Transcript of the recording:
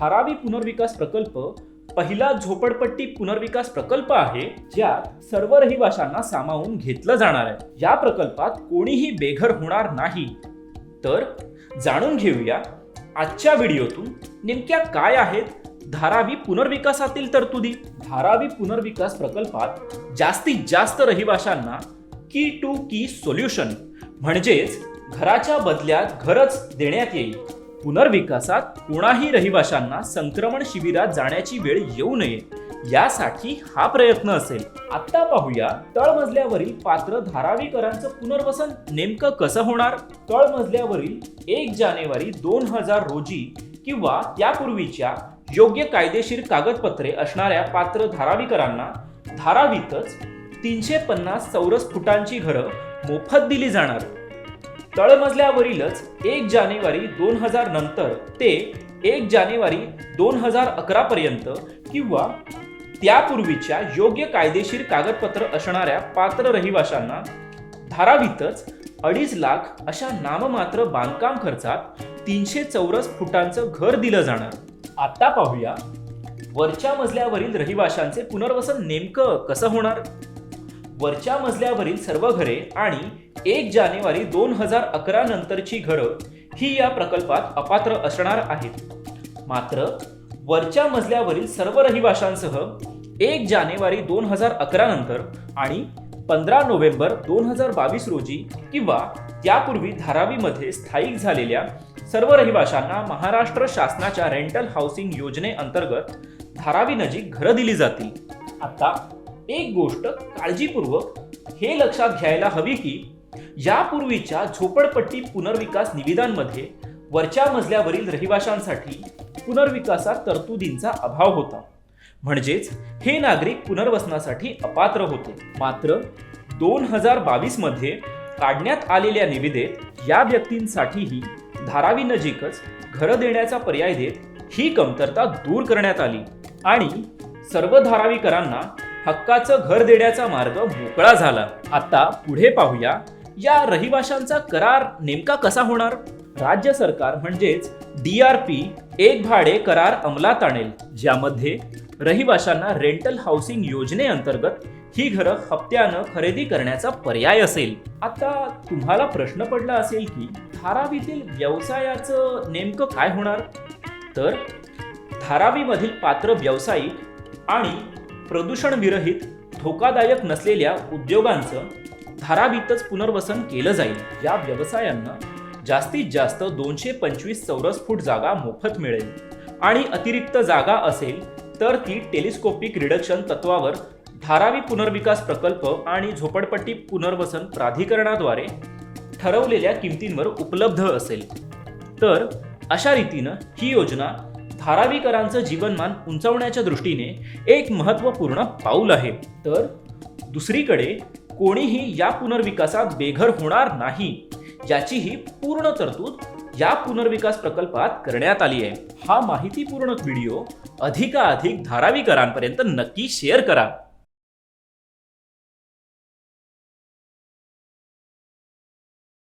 धारावी पुनर्विकास प्रकल्प पहिला झोपडपट्टी पुनर्विकास प्रकल्प आहे ज्यात सर्व रहिवाशांना सामावून घेतलं जाणार आहे. या प्रकल्पात कोणीही बेघर होणार नाही. तर जाणून घेऊया आजच्या व्हिडिओतून नेमक्या काय आहेत धारावी पुनर्विकासातील तरतुदी. धारावी पुनर्विकास प्रकल्पात जास्तीत जास्त रहिवाशांना की टू की सोल्युशन म्हणजेच घराच्या बदल्यात घरच देण्यात येईल. पुनर्विकासात कोणाही रहिवाशांना संक्रमण शिबिरात जाण्याची वेळ येऊ नये यासाठी हा प्रयत्न असेल. आता पाहूया तळमजल्यावरील पात्र धारावीकरांचं पुनर्वसन नेमकं कसं होणार? तळमजल्यावरील एक जानेवारी दोन हजार रोजी किंवा त्यापूर्वीच्या योग्य कायदेशीर कागदपत्रे असणाऱ्या पात्र धारावीकरांना धारावीतच तीनशे पन्नास चौरस फुटांची घरं मोफत दिली जाणार. तळमजल्यावरीलच एक जानेवारी दोन हजार नंतर ते एक जानेवारी दोन हजार अकरा पर्यंत किंवा त्यापूर्वीच्या योग्य कायदेशीर कागदपत्र असणाऱ्या पात्र रहिवाशांना धारावीतच अडीच लाख अशा नाममात्र बांधकाम खर्चात तीनशे चौरस फुटांचं घर दिलं जाणार. आता पाहूया वरच्या मजल्यावरील रहिवाशांचे पुनर्वसन नेमकं कसं होणार? वरच्या मजल्यावरील सर्व घरे आणि एक जानेवारी दोन हजार अकरा नंतरची घरं ही या प्रकल्पात अपात्र असणार आहेत. मात्र वरच्या मजल्यावरील सर्व रहिवाशांसह एक जानेवारी दोन हजार अकरा नंतर आणि पंधरा नोव्हेंबर दोन हजार बावीस रोजी किंवा त्यापूर्वी धारावीमध्ये स्थायिक झालेल्या सर्व रहिवाशांना महाराष्ट्र शासनाच्या रेंटल हाऊसिंग योजनेअंतर्गत धारावी नजीक घरं दिली जातील. आता एक गोष्ट काळजीपूर्वक हे लक्षात घ्यायला हवी की यापूर्वीच्या झोपडपट्टी पुनर्विकास निविदांमध्ये वरच्या मजल्यावरील रहिवाशांसाठी पुनर्विकासात तरतुदींचा अभाव होता. म्हणजेच हे नागरिक पुनर्वसनासाठी अपात्र होते. मात्र दोन हजार बावीसमध्ये काढण्यात आलेल्या निविदेत या व्यक्तींसाठीही धारावी नजीकच घरं देण्याचा पर्याय देत ही कमतरता दूर करण्यात आली. आणि सर्व धारावीकरांना हक्काचं घर देण्याचा मार्ग मोकळा झाला. आता पुढे पाहूया या रहिवाशांचा करार नेमका कसा होणार? राज्य सरकार म्हणजेच डी आर पी एक भाडे करार अंमलात आणेल ज्यामध्ये रहिवाशांना रेंटल हाऊसिंग योजनेअंतर्गत ही घरं हप्त्यानं खरेदी करण्याचा पर्याय असेल. आता तुम्हाला प्रश्न पडला असेल की धारावीतील व्यवसायाचं नेमकं काय होणार? तर धारावीमधील पात्र व्यावसायिक आणि प्रदूषणविरहित धोकादायक नसलेल्या उद्योगांचं धारावीतच पुनर्वसन केलं जाईल. या व्यवसायांना जास्तीत जास्त दोनशे पंचवीस चौरस फूट जागा मोफत मिळेल. आणि अतिरिक्त जागा असेल तर ती टेलिस्कोपिक रिडक्शन तत्वावर धारावी पुनर्विकास प्रकल्प आणि झोपडपट्टी पुनर्वसन प्राधिकरणाद्वारे ठरवलेल्या किमतींवर उपलब्ध असेल. तर अशा रीतीनं ही योजना धारावीकरांचं जीवनमान उंचावण्याच्या दृष्टीने एक महत्त्वपूर्ण पाऊल आहे. तर दुसरीकडे कोणीही या पुनर्विकासात बेघर होणार नाही याचीही पूर्ण तरतूद या पुनर्विकास प्रकल्पात करण्यात आली आहे. हा माहितीपूर्ण व्हिडिओ अधिकाधिक धारावीकरांपर्यंत नक्की शेअर करा.